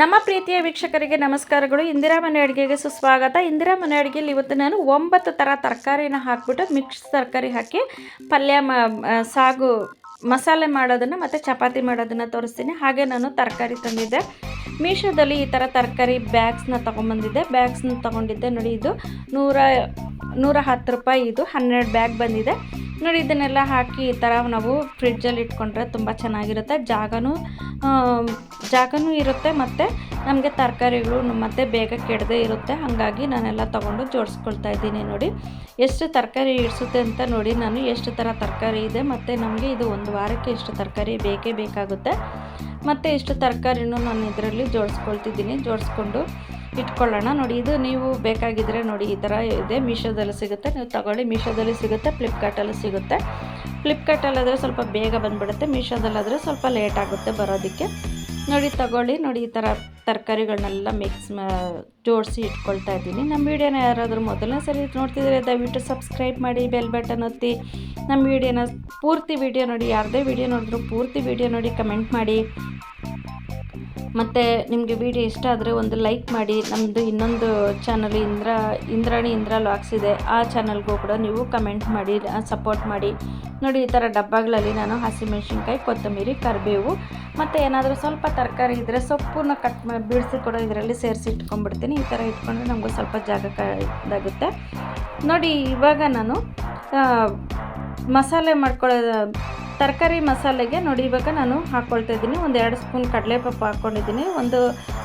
ನಮ್ಮ ಪ್ರೀತಿಯ ವೀಕ್ಷಕರಿಗೆ ನಮಸ್ಕಾರಗಳು. ಇಂದಿರಾ ಮನೆ ಅಡುಗೆಗೆ ಸುಸ್ವಾಗತ. ಇಂದಿರಾ ಮನೆ ಅಡುಗೆಯಲ್ಲಿ ಇವತ್ತು ನಾನು ಒಂಬತ್ತು ಥರ ತರಕಾರಿನ ಹಾಕ್ಬಿಟ್ಟು ಮಿಕ್ಸ್ ತರಕಾರಿ ಹಾಕಿ ಪಲ್ಯ ಮ ಸಾಗು ಮಸಾಲೆ ಮಾಡೋದನ್ನು ಮತ್ತು ಚಪಾತಿ ಮಾಡೋದನ್ನು ತೋರಿಸ್ತೀನಿ. ಹಾಗೆ ನಾನು ತರಕಾರಿ ತಂದಿದ್ದೆ. ಮೀಶೋದಲ್ಲಿ ಈ ಥರ ತರಕಾರಿ ಬ್ಯಾಗ್ಸ್ನ ತೊಗೊಂಬಂದಿದ್ದೆ. ಬ್ಯಾಗ್ಸ್ನ ತೊಗೊಂಡಿದ್ದೆ. ನೋಡಿ ಇದು ನೂರ ನೂರ ಹತ್ತು ರೂಪಾಯಿ ಇದು. ಹನ್ನೆರಡು ಬ್ಯಾಗ್ ಬಂದಿದೆ. ನೋಡಿ ಇದನ್ನೆಲ್ಲ ಹಾಕಿ ಈ ಥರ ನಾವು ಫ್ರಿಡ್ಜಲ್ಲಿ ಇಟ್ಕೊಂಡ್ರೆ ತುಂಬ ಚೆನ್ನಾಗಿರುತ್ತೆ. ಜಾಗನೂ ಜಾಗನೂ ಇರುತ್ತೆ ಮತ್ತು ನಮಗೆ ತರಕಾರಿಗಳು ಮತ್ತೆ ಬೇಗ ಕೆಡದೆ ಇರುತ್ತೆ. ಹಾಗಾಗಿ ನಾನೆಲ್ಲ ತೊಗೊಂಡು ಜೋಡಿಸ್ಕೊಳ್ತಾ ಇದ್ದೀನಿ ನೋಡಿ. ಎಷ್ಟು ತರಕಾರಿ ಇಡಿಸುತ್ತೆ ಅಂತ ನೋಡಿ. ನಾನು ಎಷ್ಟು ಥರ ತರಕಾರಿ ಇದೆ ಮತ್ತು ನಮಗೆ ಇದು ಒಂದು ವಾರಕ್ಕೆ ಎಷ್ಟು ತರಕಾರಿ ಬೇಕೇ ಬೇಕಾಗುತ್ತೆ. ಮತ್ತು ಇಷ್ಟು ತರಕಾರಿನೂ ನಾನು ಇದರಲ್ಲಿ ಜೋಡಿಸ್ಕೊಳ್ತಿದ್ದೀನಿ. ಜೋಡಿಸ್ಕೊಂಡು ಇಟ್ಕೊಳ್ಳೋಣ. ನೋಡಿ, ಇದು ನೀವು ಬೇಕಾಗಿದ್ದರೆ ನೋಡಿ, ಈ ಥರ ಇದೆ. ಮೀಶೋದಲ್ಲಿ ಸಿಗುತ್ತೆ. ನೀವು ತಗೊಳ್ಳಿ. ಮೀಶೋದಲ್ಲಿ ಸಿಗುತ್ತೆ. ಫ್ಲಿಪ್ಕಾರ್ಟಲ್ಲಿ ಸಿಗುತ್ತೆ. ಫ್ಲಿಪ್ಕಾರ್ಟಲ್ಲಾದರೆ ಸ್ವಲ್ಪ ಬೇಗ ಬಂದುಬಿಡುತ್ತೆ. ಮೀಶೋದಲ್ಲಾದರೆ ಸ್ವಲ್ಪ ಲೇಟ್ ಆಗುತ್ತೆ ಬರೋದಕ್ಕೆ. ನೋಡಿ, ತಗೊಳ್ಳಿ. ನೋಡಿ, ಈ ಥರ ತರಕಾರಿಗಳನ್ನೆಲ್ಲ ಮಿಕ್ಸ್ ಜೋಡಿಸಿ ಇಟ್ಕೊಳ್ತಾ ಇದ್ದೀನಿ. ನಮ್ಮ ವೀಡಿಯೋನ ಯಾರಾದರೂ ಮೊದಲನೇ ಸರಿ ನೋಡ್ತಿದ್ರೆ, ದಯವಿಟ್ಟು ಸಬ್ಸ್ಕ್ರೈಬ್ ಮಾಡಿ ಬೆಲ್ ಬಟನ್ ಒತ್ತಿ. ನಮ್ಮ ವೀಡಿಯೋನ ಪೂರ್ತಿ ವೀಡಿಯೋ ನೋಡಿ, ಯಾರದೇ ವೀಡಿಯೋ ನೋಡಿದ್ರು ಪೂರ್ತಿ ವೀಡಿಯೋ ನೋಡಿ ಕಮೆಂಟ್ ಮಾಡಿ. ಮತ್ತು ನಿಮಗೆ ವಿಡಿಯೋ ಇಷ್ಟ ಆದರೆ ಒಂದು ಲೈಕ್ ಮಾಡಿ. ನಮ್ಮದು ಇನ್ನೊಂದು ಚಾನಲ್ ಇಂದ್ರ, ಇಂದ್ರಾಣಿ ಇಂದ್ರ ಲಾಕ್ಸ್ ಇದೆ. ಆ ಚಾನಲ್ಗೂ ಕೂಡ ನೀವು ಕಮೆಂಟ್ ಮಾಡಿ ಸಪೋರ್ಟ್ ಮಾಡಿ. ನೋಡಿ, ಈ ಥರ ಡಬ್ಬಗಳಲ್ಲಿ ನಾನು ಹಸಿಮೆಣಸಿನ್ಕಾಯಿ ಕೊತ್ತಂಬರಿ, ಕರಿಬೇವು, ಮತ್ತು ಏನಾದರೂ ಸ್ವಲ್ಪ ತರಕಾರಿ ಇದ್ದರೆ ಸೊಪ್ಪನ್ನ ಕಟ್ ಬಿಡಿಸಿ ಕೂಡ ಇದರಲ್ಲಿ ಸೇರಿಸಿ ಇಟ್ಕೊಂಡ್ಬಿಡ್ತೀನಿ. ಈ ಥರ ಇಟ್ಕೊಂಡ್ರೆ ನಮಗೂ ಸ್ವಲ್ಪ ಜಾಗ ಇದಾಗುತ್ತೆ ನೋಡಿ, ಇವಾಗ ನಾನು ಮಸಾಲೆ ಮಾಡ್ಕೊಳ್ಳೋ ತರಕಾರಿ ಮಸಾಲೆಗೆ ನೋಡಿ ಇವಾಗ ನಾನು ಹಾಕ್ಕೊಳ್ತಾ ಇದ್ದೀನಿ. ಒಂದು ಎರಡು ಸ್ಪೂನ್ ಕಡಲೆಪಪ್ಪು ಹಾಕ್ಕೊಂಡಿದ್ದೀನಿ ಒಂದು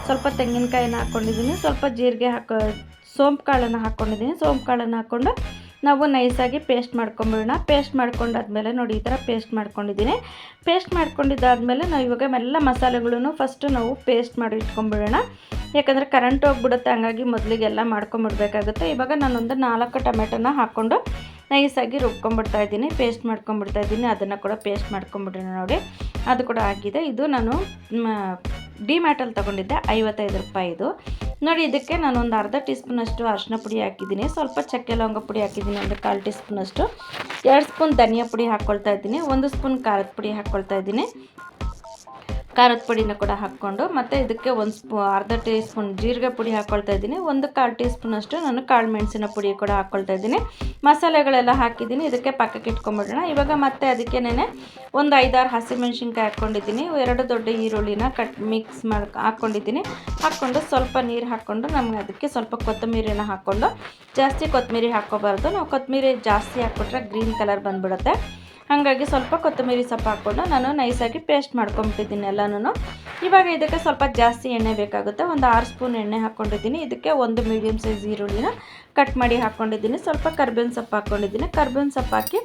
ಸ್ವಲ್ಪ ತೆಂಗಿನಕಾಯಿನ ಹಾಕ್ಕೊಂಡಿದ್ದೀನಿ ಸ್ವಲ್ಪ ಜೀರಿಗೆ ಹಾಕೋ, ಸೋಂಪು ಕಾಳನ್ನು ಹಾಕ್ಕೊಂಡಿದ್ದೀನಿ ಸೋಂಪು ಕಾಳನ್ನು ಹಾಕ್ಕೊಂಡು ನಾವು ನೈಸಾಗಿ ಪೇಸ್ಟ್ ಮಾಡ್ಕೊಂಬಿಡೋಣ. ಪೇಸ್ಟ್ ಮಾಡ್ಕೊಂಡಾದ್ಮೇಲೆ ನೋಡಿ ಈ ಥರ ಪೇಸ್ಟ್ ಮಾಡ್ಕೊಂಡಿದ್ದೀನಿ. ಪೇಸ್ಟ್ ಮಾಡ್ಕೊಂಡಿದ್ದಾದಮೇಲೆ ನಾವು ಇವಾಗ ಎಲ್ಲ ಮಸಾಲೆಗಳನ್ನು ಫಸ್ಟು ನಾವು ಪೇಸ್ಟ್ ಮಾಡಿ ಇಟ್ಕೊಂಬಿಡೋಣ. ಯಾಕಂದರೆ ಕರೆಂಟ್ ಹೋಗ್ಬಿಡುತ್ತೆ, ಹಂಗಾಗಿ ಮೊದಲಿಗೆಲ್ಲ ಮಾಡ್ಕೊಂಬಿಡ್ಬೇಕಾಗುತ್ತೆ. ಇವಾಗ ನಾನೊಂದು ನಾಲ್ಕು ಟೊಮೆಟೊನ ಹಾಕ್ಕೊಂಡು ನೈಸಾಗಿ ರುಬ್ಕೊಂಬಿಡ್ತಾ ಇದ್ದೀನಿ ಪೇಸ್ಟ್ ಮಾಡ್ಕೊಂಬಿಡ್ತಾ ಇದ್ದೀನಿ, ಅದನ್ನು ಕೂಡ ಪೇಸ್ಟ್ ಮಾಡ್ಕೊಂಬಿಡೋಣ ನೋಡಿ. ಅದು ಕೂಡ ಆಗಿದೆ. ಇದು ನಾನು ಡಿಮ್ಯಾಟಲ್ಲಿ ತೊಗೊಂಡಿದ್ದೆ, ಐವತ್ತೈದು ರೂಪಾಯಿ ಇದು. ನೋಡಿ, ಇದಕ್ಕೆ ನಾನು ಒಂದು ಅರ್ಧ ಟೀ ಸ್ಪೂನಷ್ಟು ಅರಿಶಿನ ಪುಡಿ ಹಾಕಿದ್ದೀನಿ, ಸ್ವಲ್ಪ ಚಕ್ಕೆ ಲವಂಗ ಪುಡಿ ಹಾಕಿದ್ದೀನಿ, ಒಂದು ಕಾಲು ಟೀ ಸ್ಪೂನಷ್ಟು ಎರಡು ಸ್ಪೂನ್ ಧನಿಯಾ ಪುಡಿ ಹಾಕ್ಕೊಳ್ತಾ ಇದ್ದೀನಿ, ಒಂದು ಸ್ಪೂನ್ ಖಾರದ ಪುಡಿ ಹಾಕ್ಕೊಳ್ತಾ ಇದ್ದೀನಿ. ಖಾರದ ಪುಡಿನ ಕೂಡ ಹಾಕ್ಕೊಂಡು, ಮತ್ತು ಇದಕ್ಕೆ ಒಂದು ಸ್ಪೂ, ಅರ್ಧ ಟೀ ಸ್ಪೂನ್ ಜೀರಿಗೆ ಪುಡಿ ಹಾಕ್ಕೊಳ್ತಾ ಇದ್ದೀನಿ. ಒಂದು ಕಾಲು ಟೀ ಸ್ಪೂನಷ್ಟು ನಾನು ಕಾಳು ಮೆಣಸಿನ ಪುಡಿ ಕೂಡ ಹಾಕ್ಕೊಳ್ತಾ ಇದ್ದೀನಿ. ಮಸಾಲೆಗಳೆಲ್ಲ ಹಾಕಿದ್ದೀನಿ, ಇದಕ್ಕೆ ಪಕ್ಕಕ್ಕೆ ಇಟ್ಕೊಂಬಿಡೋಣ. ಇವಾಗ ಮತ್ತೆ ಅದಕ್ಕೇನೆ ಒಂದು ಐದಾರು ಹಸಿಮೆಣ್ಸಿನ್ಕಾಯಿ ಹಾಕ್ಕೊಂಡಿದ್ದೀನಿ ಎರಡು ದೊಡ್ಡ ಈರುಳ್ಳಿನ ಕಟ್ ಮಿಕ್ಸ್ ಮಾಡಿ ಹಾಕ್ಕೊಂಡಿದ್ದೀನಿ ಹಾಕ್ಕೊಂಡು ಸ್ವಲ್ಪ ನೀರು ಹಾಕ್ಕೊಂಡು ನಮಗೆ ಅದಕ್ಕೆ ಸ್ವಲ್ಪ ಕೊತ್ತಂಬರಿನ ಹಾಕ್ಕೊಂಡು, ಜಾಸ್ತಿ ಕೊತ್ತಂಬರಿ ಹಾಕ್ಕೋಬಾರ್ದು. ನಾವು ಕೊತ್ತಂಬರಿ ಜಾಸ್ತಿ ಹಾಕ್ಕೊಟ್ರೆ ಗ್ರೀನ್ ಕಲರ್ ಬಂದ್ಬಿಡುತ್ತೆ. ಹಾಗಾಗಿ ಸ್ವಲ್ಪ ಕೊತ್ತಂಬರಿ ಸೊಪ್ಪು ಹಾಕ್ಕೊಂಡು ನಾನು ನೈಸಾಗಿ ಪೇಸ್ಟ್ ಮಾಡ್ಕೊಂಬಿಟ್ಟಿದ್ದೀನಿ ಎಲ್ಲನೂ ಇವಾಗ ಇದಕ್ಕೆ ಸ್ವಲ್ಪ ಜಾಸ್ತಿ ಎಣ್ಣೆ ಬೇಕಾಗುತ್ತೆ. ಒಂದು ಆರು ಸ್ಪೂನ್ ಎಣ್ಣೆ ಹಾಕ್ಕೊಂಡಿದ್ದೀನಿ. ಇದಕ್ಕೆ ಒಂದು ಮೀಡಿಯಮ್ ಸೈಜ್ ಈರುಳ್ಳಿನ ಕಟ್ ಮಾಡಿ ಹಾಕ್ಕೊಂಡಿದ್ದೀನಿ. ಸ್ವಲ್ಪ ಕರ್ಬೇವಿನ ಸೊಪ್ಪು ಹಾಕ್ಕೊಂಡಿದ್ದೀನಿ. ಕರ್ಬೇವಿನ ಸೊಪ್ಪು ಹಾಕಿ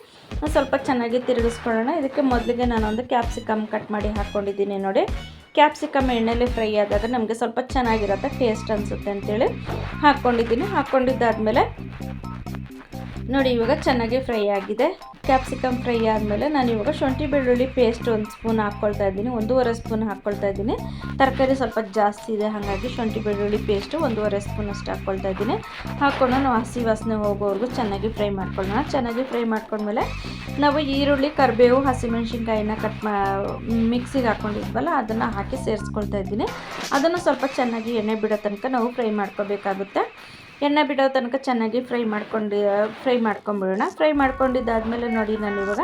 ಸ್ವಲ್ಪ ಚೆನ್ನಾಗಿ ತಿರುಗಿಸ್ಕೊಳ್ಳೋಣ. ಇದಕ್ಕೆ ಮೊದಲಿಗೆ ನಾನೊಂದು ಕ್ಯಾಪ್ಸಿಕಮ್ ಕಟ್ ಮಾಡಿ ಹಾಕ್ಕೊಂಡಿದ್ದೀನಿ ನೋಡಿ. ಕ್ಯಾಪ್ಸಿಕಮ್ ಎಣ್ಣೆಲಿ ಫ್ರೈ ಆದಾಗ ನಮಗೆ ಸ್ವಲ್ಪ ಚೆನ್ನಾಗಿರುತ್ತೆ, ಟೇಸ್ಟ್ ಅನಿಸುತ್ತೆ ಅಂತೇಳಿ ಹಾಕ್ಕೊಂಡಿದ್ದೀನಿ. ಹಾಕ್ಕೊಂಡಿದ್ದಾದಮೇಲೆ ನೋಡಿ, ಇವಾಗ ಚೆನ್ನಾಗಿ ಫ್ರೈ ಆಗಿದೆ. ಕ್ಯಾಪ್ಸಿಕಮ್ ಫ್ರೈ ಆದಮೇಲೆ ನಾನು ಇವಾಗ ಶುಂಠಿ ಬೆಳ್ಳುಳ್ಳಿ ಪೇಸ್ಟ್ ಒಂದು ಸ್ಪೂನ್ ಹಾಕ್ಕೊಳ್ತಾ ಇದ್ದೀನಿ. ಒಂದೂವರೆ ಸ್ಪೂನ್ ಹಾಕ್ಕೊಳ್ತಾ ಇದ್ದೀನಿ. ತರಕಾರಿ ಸ್ವಲ್ಪ ಜಾಸ್ತಿ ಇದೆ, ಹಾಗಾಗಿ ಶುಂಠಿ ಬೆಳ್ಳುಳ್ಳಿ ಪೇಸ್ಟು ಒಂದೂವರೆ ಸ್ಪೂನ್ ಅಷ್ಟು ಹಾಕ್ಕೊಳ್ತಾ ಇದ್ದೀನಿ. ಹಾಕ್ಕೊಂಡು ನಾವು ಹಸಿ ವಾಸನೆ ಹೋಗೋವರೆಗೂ ಚೆನ್ನಾಗಿ ಫ್ರೈ ಮಾಡ್ಕೊಳ್ಳೋಣ. ಚೆನ್ನಾಗಿ ಫ್ರೈ ಮಾಡ್ಕೊಂಡ್ಮೇಲೆ ನಾವು ಈರುಳ್ಳಿ, ಕರಿಬೇವು, ಹಸಿಮೆಣ್ಸಿನ್ಕಾಯಿನ ಕಟ್ ಮಾ ಮಿಕ್ಸಿಗೆ ಹಾಕ್ಕೊಂಡಿದ್ವಲ್ಲ ಅದನ್ನು ಹಾಕಿ ಸೇರಿಸ್ಕೊಳ್ತಾ ಇದ್ದೀನಿ. ಅದನ್ನು ಸ್ವಲ್ಪ ಚೆನ್ನಾಗಿ ಎಣ್ಣೆ ಬಿಡೋ ತನಕ ನಾವು ಫ್ರೈ ಮಾಡ್ಕೋಬೇಕಾಗುತ್ತೆ. ಎಣ್ಣೆ ಬಿಡೋ ತನಕ ಚೆನ್ನಾಗಿ ಫ್ರೈ ಮಾಡ್ಕೊಂಡು ಫ್ರೈ ಮಾಡ್ಕೊಂಬಿಡೋಣ. ಫ್ರೈ ಮಾಡ್ಕೊಂಡಿದ್ದಾದಮೇಲೆ ನೋಡಿ ನಾನು ಇವಾಗ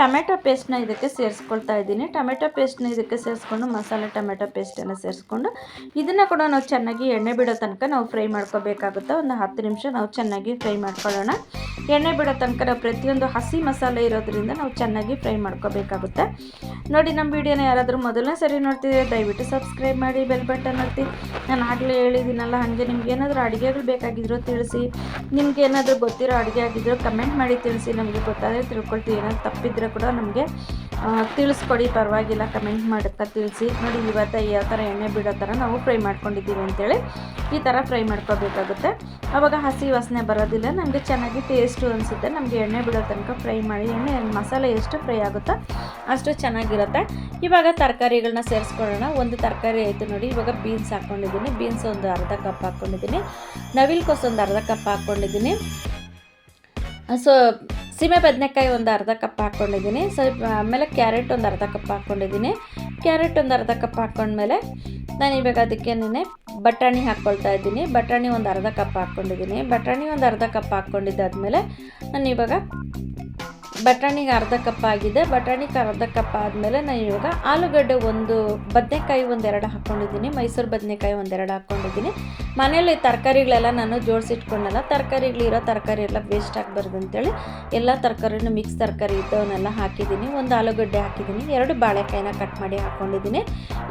ಟೊಮೆಟೊ ಪೇಸ್ಟ್ನ ಇದಕ್ಕೆ ಸೇರಿಸ್ಕೊಳ್ತಾ ಇದ್ದೀನಿ. ಟೊಮೆಟೊ ಪೇಸ್ಟ್ನ ಇದಕ್ಕೆ ಸೇರಿಸ್ಕೊಂಡು ಮಸಾಲೆ ಟೊಮೆಟೊ ಪೇಸ್ಟನ್ನು ಸೇರಿಸ್ಕೊಂಡು ಇದನ್ನು ಕೂಡ ನಾವು ಚೆನ್ನಾಗಿ ಎಣ್ಣೆ ಬಿಡೋ ತನಕ ನಾವು ಫ್ರೈ ಮಾಡ್ಕೋಬೇಕಾಗುತ್ತೆ. ಒಂದು ಹತ್ತು ನಿಮಿಷ ನಾವು ಚೆನ್ನಾಗಿ ಫ್ರೈ ಮಾಡ್ಕೊಳ್ಳೋಣ. ಎಣ್ಣೆ ಬಿಡೋ ತನಕ ನಾವು ಪ್ರತಿಯೊಂದು ಹಸಿ ಮಸಾಲೆ ಇರೋದ್ರಿಂದ ನಾವು ಚೆನ್ನಾಗಿ ಫ್ರೈ ಮಾಡ್ಕೋಬೇಕಾಗುತ್ತೆ. ನೋಡಿ, ನಮ್ಮ ವಿಡಿಯೋನ ಯಾರಾದರೂ ಮೊದಲನೇ ಸರಿ ನೋಡ್ತಿದ್ರೆ ದಯವಿಟ್ಟು ಸಬ್ಸ್ಕ್ರೈಬ್ ಮಾಡಿ, ಬೆಲ್ ಬಟನ್ ಒತ್ತಿ. ನಾನು ಆಗಲೇ ಹೇಳಿದ್ದೀನಲ್ಲ, ಹಾಗೆ ನಿಮ್ಗೆ ಏನಾದರೂ ಅಡುಗೆಗಳು ಬೇಕಾಗಿದ್ರೂ ತಿಳಿಸಿ. ನಿಮ್ಗೆ ಏನಾದರೂ ಗೊತ್ತಿರೋ ಅಡುಗೆ ಆಗಿದ್ರೂ ಕಮೆಂಟ್ ಮಾಡಿ ತಿಳಿಸಿ. ನಮಗೆ ಗೊತ್ತಾದರೆ ತಿಳ್ಕೊಳ್ತೀವಿ. ಏನಾದ್ರು ತಪ್ಪಿದ್ರೆ ಕೂಡ ನಮಗೆ ತಿಳಿಸ್ಕೊಡಿ, ಪರವಾಗಿಲ್ಲ, ಕಮೆಂಟ್ ಮಾಡುತ್ತಾ ತಿಳಿಸಿ. ನೋಡಿ, ಇವತ್ತು ಯಾವ ಥರ ಎಣ್ಣೆ ಬಿಡೋ ಥರ ನಾವು ಫ್ರೈ ಮಾಡ್ಕೊಂಡಿದ್ದೀವಿ ಅಂತೇಳಿ ಈ ಥರ ಫ್ರೈ ಮಾಡ್ಕೋಬೇಕಾಗುತ್ತೆ. ಆವಾಗ ಹಸಿ ವಾಸನೆ ಬರೋದಿಲ್ಲ, ನಮಗೆ ಚೆನ್ನಾಗಿ ಟೇಸ್ಟು ಅನಿಸುತ್ತೆ. ನಮಗೆ ಎಣ್ಣೆ ಬಿಡೋ ತನಕ ಫ್ರೈ ಮಾಡಿ, ಎಣ್ಣೆ, ಮಸಾಲೆ ಎಷ್ಟು ಫ್ರೈ ಆಗುತ್ತೋ ಅಷ್ಟು ಚೆನ್ನಾಗಿರುತ್ತೆ. ಇವಾಗ ತರಕಾರಿಗಳನ್ನ ಸೇರಿಸ್ಕೊಳ್ಳೋಣ. ಒಂದು ತರಕಾರಿ ಆಯಿತು ನೋಡಿ, ಇವಾಗ ಬೀನ್ಸ್ ಹಾಕ್ಕೊಂಡಿದ್ದೀನಿ ಬೀನ್ಸ್ ಒಂದು ಅರ್ಧ ಕಪ್ ಹಾಕ್ಕೊಂಡಿದ್ದೀನಿ ನವಿಲ್ಕೋಸು ಒಂದು ಅರ್ಧ ಕಪ್ ಹಾಕ್ಕೊಂಡಿದ್ದೀನಿ ಸೊ ಸೀಮೆ ಬದನೆಕಾಯಿ ಒಂದು ಅರ್ಧ ಕಪ್ ಹಾಕ್ಕೊಂಡಿದ್ದೀನಿ. ಸ್ವಲ್ಪ ಆಮೇಲೆ ಕ್ಯಾರೆಟ್ ಒಂದು ಅರ್ಧ ಕಪ್ ಹಾಕ್ಕೊಂಡಿದ್ದೀನಿ. ಕ್ಯಾರೆಟ್ ಒಂದು ಅರ್ಧ ಕಪ್ ಹಾಕ್ಕೊಂಡ್ಮೇಲೆ ನಾನು ಇವಾಗ ಅದಕ್ಕೆ ನೆನೆ ಬಟಾಣಿ ಹಾಕ್ಕೊಳ್ತಾ ಇದ್ದೀನಿ. ಬಟಾಣಿ ಒಂದು ಅರ್ಧ ಕಪ್ ಹಾಕ್ಕೊಂಡಿದ್ದೀನಿ. ಬಟಾಣಿ ಒಂದು ಅರ್ಧ ಕಪ್ ಹಾಕ್ಕೊಂಡಿದ್ದಾದಮೇಲೆ ನಾನು ಇವಾಗ ಬಟಾಣಿಗೆ ಅರ್ಧ ಕಪ್ ಆಗಿದೆ. ಬಟಾಣಿಗೆ ಅರ್ಧ ಕಪ್ ಆದಮೇಲೆ ನಾನು ಇವಾಗ ಆಲೂಗಡ್ಡೆ ಒಂದು ಬದನೆಕಾಯಿ ಒಂದೆರಡು ಹಾಕ್ಕೊಂಡಿದ್ದೀನಿ ಮೈಸೂರು ಬದನೆಕಾಯಿ ಒಂದೆರಡು ಹಾಕ್ಕೊಂಡಿದ್ದೀನಿ ಮನೇಲಿ ತರಕಾರಿಗಳೆಲ್ಲ ನಾನು ಜೋಡಿಸಿಟ್ಕೊಂಡಲ್ಲ ತರಕಾರಿಗಳಿರೋ ತರಕಾರಿ ಎಲ್ಲ ವೇಸ್ಟ್ ಆಗಬಾರ್ದು ಅಂತೇಳಿ ಎಲ್ಲ ತರಕಾರಿನೂ ಮಿಕ್ಸ್ ತರಕಾರಿ ಇದ್ದವನ್ನೆಲ್ಲ ಹಾಕಿದ್ದೀನಿ. ಒಂದು ಆಲೂಗಡ್ಡೆ ಹಾಕಿದ್ದೀನಿ. ಎರಡು ಬಾಳೆಕಾಯಿನ ಕಟ್ ಮಾಡಿ ಹಾಕ್ಕೊಂಡಿದ್ದೀನಿ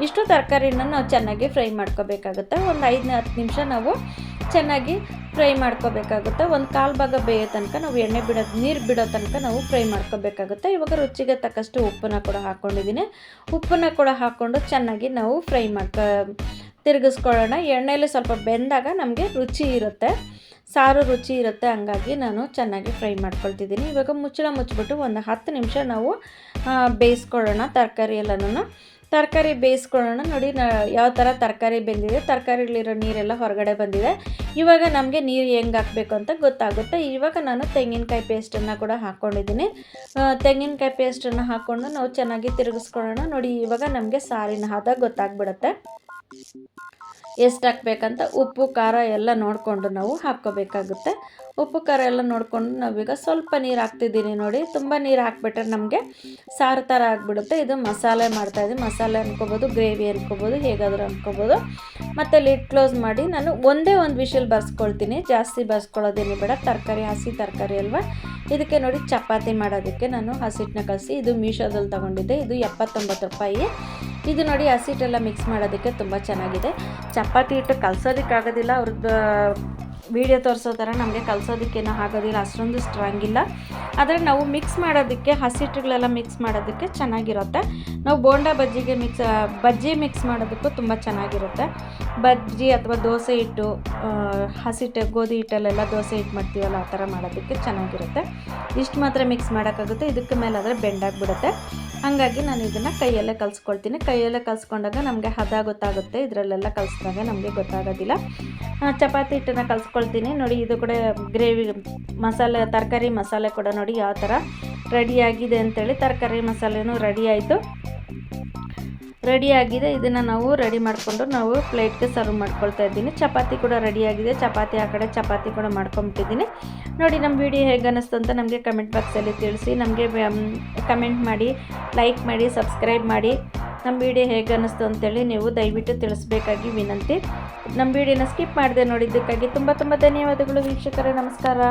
ಇಷ್ಟು ತರಕಾರಿನ ನಾವು ಚೆನ್ನಾಗಿ ಫ್ರೈ ಮಾಡ್ಕೋಬೇಕಾಗುತ್ತೆ? ಒಂದು ಐದನೇ ಹತ್ತು ನಿಮಿಷ ನಾವು ಚೆನ್ನಾಗಿ ಫ್ರೈ ಮಾಡ್ಕೋಬೇಕಾಗುತ್ತೆ. ಒಂದು ಕಾಲು ಭಾಗ ಬೇಯೋ ತನಕ ನಾವು ಎಣ್ಣೆ ಬಿಡೋದು, ನೀರು ಬಿಡೋ ತನಕ ನಾವು ಫ್ರೈ ಮಾಡ್ಕೋಬೇಕಾಗುತ್ತೆ. ಇವಾಗ ರುಚಿಗೆ ತಕ್ಕಷ್ಟು ಉಪ್ಪನ್ನ ಕೂಡ ಹಾಕ್ಕೊಂಡಿದ್ದೀನಿ ಉಪ್ಪನ್ನ ಕೂಡ ಹಾಕ್ಕೊಂಡು ಚೆನ್ನಾಗಿ ನಾವು ಫ್ರೈ ಮಾಡ್ಕೊ, ತಿರುಗಿಸ್ಕೊಳ್ಳೋಣ. ಎಣ್ಣೆಯಲ್ಲಿ ಸ್ವಲ್ಪ ಬೆಂದಾಗ ನಮಗೆ ರುಚಿ ಇರುತ್ತೆ. ಸಾರು ರುಚಿ ಇರುತ್ತೆ, ಹಂಗಾಗಿ ನಾನು ಚೆನ್ನಾಗಿ ಫ್ರೈ ಮಾಡ್ಕೊಳ್ತಿದ್ದೀನಿ. ಇವಾಗ ಮುಚ್ಚಳ ಮುಚ್ಚಿಬಿಟ್ಟು ಒಂದು ಹತ್ತು ನಿಮಿಷ ನಾವು ಬೇಯಿಸ್ಕೊಳ್ಳೋಣ ತರಕಾರಿ ಎಲ್ಲನೂ ತರಕಾರಿ ಬೇಯಿಸ್ಕೊಳ್ಳೋಣ. ನೋಡಿ, ನ, ಯಾವ ಥರ ತರಕಾರಿ ಬೆಂದಿದೆ. ತರಕಾರಿಗಳಿರೋ ನೀರೆಲ್ಲ ಹೊರಗಡೆ ಬಂದಿದೆ. ಇವಾಗ ನಮಗೆ ನೀರು ಹೆಂಗೆ ಹಾಕಬೇಕು ಅಂತ ಗೊತ್ತಾಗುತ್ತೆ. ಇವಾಗ ನಾನು ತೆಂಗಿನಕಾಯಿ ಪೇಸ್ಟನ್ನು ಕೂಡ ಹಾಕ್ಕೊಂಡಿದ್ದೀನಿ ತೆಂಗಿನಕಾಯಿ ಪೇಸ್ಟನ್ನು ಹಾಕ್ಕೊಂಡು ನಾವು ಚೆನ್ನಾಗಿ ತಿರುಗಿಸ್ಕೊಳ್ಳೋಣ. ನೋಡಿ, ಇವಾಗ ನಮಗೆ ಸಾರಿನ ಹದ ಗೊತ್ತಾಗ್ಬಿಡುತ್ತೆ. ಎಷ್ಟು ಹಾಕ್ಬೇಕಂತ ಉಪ್ಪು, ಖಾರ ಎಲ್ಲ ನೋಡಿಕೊಂಡು ನಾವು ಹಾಕ್ಕೋಬೇಕಾಗುತ್ತೆ. ಉಪ್ಪು, ಖಾರ ಎಲ್ಲ ನೋಡಿಕೊಂಡು ನಾವೀಗ ಸ್ವಲ್ಪ ನೀರು ಹಾಕ್ತಿದ್ದೀನಿ ನೋಡಿ. ತುಂಬ ನೀರು ಹಾಕ್ಬಿಟ್ರೆ ನಮಗೆ ಸಾರು ಥರ ಆಗಿಬಿಡುತ್ತೆ. ಇದು ಮಸಾಲೆ ಮಾಡ್ತಾಯಿದ್ದೀನಿ ಮಸಾಲೆ ಅನ್ಕೋಬೋದು, ಗ್ರೇವಿ ಅನ್ಕೋಬೋದು, ಹೇಗಾದರೂ ಅನ್ಕೋಬೋದು. ಮತ್ತು ಲಿಡ್ ಕ್ಲೋಸ್ ಮಾಡಿ ನಾನು ಒಂದೇ ಒಂದು ವಿಷಲ್ ಬರ್ಸ್ಕೊಳ್ತೀನಿ. ಜಾಸ್ತಿ ಬರ್ಸ್ಕೊಳ್ಳೋದೇನು ಬೇಡ. ತರಕಾರಿ, ಹಸಿ ತರಕಾರಿ ಅಲ್ವಾ? ಇದಕ್ಕೆ ನೋಡಿ ಚಪಾತಿ ಮಾಡೋದಕ್ಕೆ ನಾನು ಹಸಿಟ್ಟನ್ನ ಕಲಸಿ, ಇದು ಮೀಶೋದಲ್ಲಿ ತೊಗೊಂಡಿದ್ದೆ. ಇದು ಎಪ್ಪತ್ತೊಂಬತ್ತು ರೂಪಾಯಿ. ಇದು ನೋಡಿ ಹಸಿಟ್ಟೆಲ್ಲ ಮಿಕ್ಸ್ ಮಾಡೋದಕ್ಕೆ ತುಂಬ ಚೆನ್ನಾಗಿದೆ. ಹಿಟ್ಟು ಕಲಸೋದಕ್ಕಾಗೋದಿಲ್ಲ ಅವ್ರದ್ದು ವಿಡಿಯೋ ತೋರಿಸೋ ಥರ ನಮಗೆ ಕಲ್ಸೋದಕ್ಕೇನೋ ಆಗೋದಿಲ್ಲ, ಅಷ್ಟೊಂದು ಸ್ಟ್ರಾಂಗ್ ಇಲ್ಲ. ಆದರೆ ನಾವು ಮಿಕ್ಸ್ ಮಾಡೋದಕ್ಕೆ ಹಸಿಟ್ಟುಗಳೆಲ್ಲ ಮಿಕ್ಸ್ ಮಾಡೋದಕ್ಕೆ ಚೆನ್ನಾಗಿರುತ್ತೆ. ನಾವು ಬೋಂಡಾ ಬಜ್ಜಿಗೆ ಮಿಕ್ಸ್ ಬಜ್ಜಿ ಮಿಕ್ಸ್ ಮಾಡೋದಕ್ಕೂ ತುಂಬ ಚೆನ್ನಾಗಿರುತ್ತೆ. ಬಜ್ಜಿ ಅಥವಾ ದೋಸೆ ಹಿಟ್ಟು ಹಸಿಟ್ಟು ಗೋಧಿ ಹಿಟ್ಟಲ್ಲೆಲ್ಲ ದೋಸೆ ಹಿಟ್ಟು ಮಾಡ್ತೀವಲ್ಲ ಆ ಥರ ಮಾಡೋದಕ್ಕೆ ಚೆನ್ನಾಗಿರುತ್ತೆ. ಇಷ್ಟು ಮಾತ್ರ ಮಿಕ್ಸ್ ಮಾಡೋಕ್ಕಾಗುತ್ತೆ. ಇದಕ್ಕೆ ಮೇಲಾದರೆ ಬೆಂಡಾಗ್ಬಿಡುತ್ತೆ ಹಾಗಾಗಿ ನಾನು ಇದನ್ನು ಕೈಯಲ್ಲೇ ಕಲಿಸ್ಕೊಳ್ತೀನಿ. ಕೈಯಲ್ಲೇ ಕಲಿಸ್ಕೊಂಡಾಗ ನಮಗೆ ಹದ ಗೊತ್ತಾಗುತ್ತೆ. ಇದರಲ್ಲೆಲ್ಲ ಕಲಿಸಿದಾಗ ನಮಗೆ ಗೊತ್ತಾಗೋದಿಲ್ಲ. ಚಪಾತಿ ಹಿಟ್ಟನ್ನು ಕಲಿಸ್ಕೊಳ್ತೀನಿ ನೋಡಿ, ಇದು ಕೂಡ ಗ್ರೇವಿ ಮಸಾಲೆ, ತರಕಾರಿ ಮಸಾಲೆ ಕೂಡ ನೋಡಿ ಯಾವ ಥರ ರೆಡಿಯಾಗಿದೆ ಅಂತೇಳಿ ತರಕಾರಿ ಮಸಾಲೆನೂ ರೆಡಿ ಆಯಿತು. ರೆಡಿಯಾಗಿದೆ ಇದನ್ನು ನಾವು ರೆಡಿ ಮಾಡಿಕೊಂಡು ನಾವು ಪ್ಲೇಟ್ಗೆ ಸರ್ವ್ ಮಾಡ್ಕೊಳ್ತಾ ಇದ್ದೀನಿ. ಚಪಾತಿ ಕೂಡ ರೆಡಿಯಾಗಿದೆ ಚಪಾತಿ ಆ ಕಡೆ ಚಪಾತಿ ಕೂಡ ಮಾಡ್ಕೊಂಬಿಟ್ಟಿದ್ದೀನಿ. ನೋಡಿ, ನಮ್ಮ ವಿಡಿಯೋ ಹೇಗೆ ಅನ್ನಿಸ್ತು ಅಂತ ನಮಗೆ ಕಮೆಂಟ್ ಬಾಕ್ಸಲ್ಲಿ ತಿಳಿಸಿ. ನಮಗೆ ಕಮೆಂಟ್ ಮಾಡಿ ಲೈಕ್ ಮಾಡಿ ಸಬ್ಸ್ಕ್ರೈಬ್ ಮಾಡಿ. ನಮ್ಮ ವಿಡಿಯೋ ಹೇಗೆ ಅನ್ನಿಸ್ತು ಅಂತೇಳಿ ನೀವು ದಯವಿಟ್ಟು ತಿಳಿಸ್ಬೇಕಾಗಿ ವಿನಂತಿ. ನಮ್ಮ ವಿಡಿಯೋನ ಸ್ಕಿಪ್ ಮಾಡಿದೆ ನೋಡಿದ್ದಕ್ಕಾಗಿ ತುಂಬ ತುಂಬ ಧನ್ಯವಾದಗಳು ವೀಕ್ಷಕರೇ, ನಮಸ್ಕಾರ.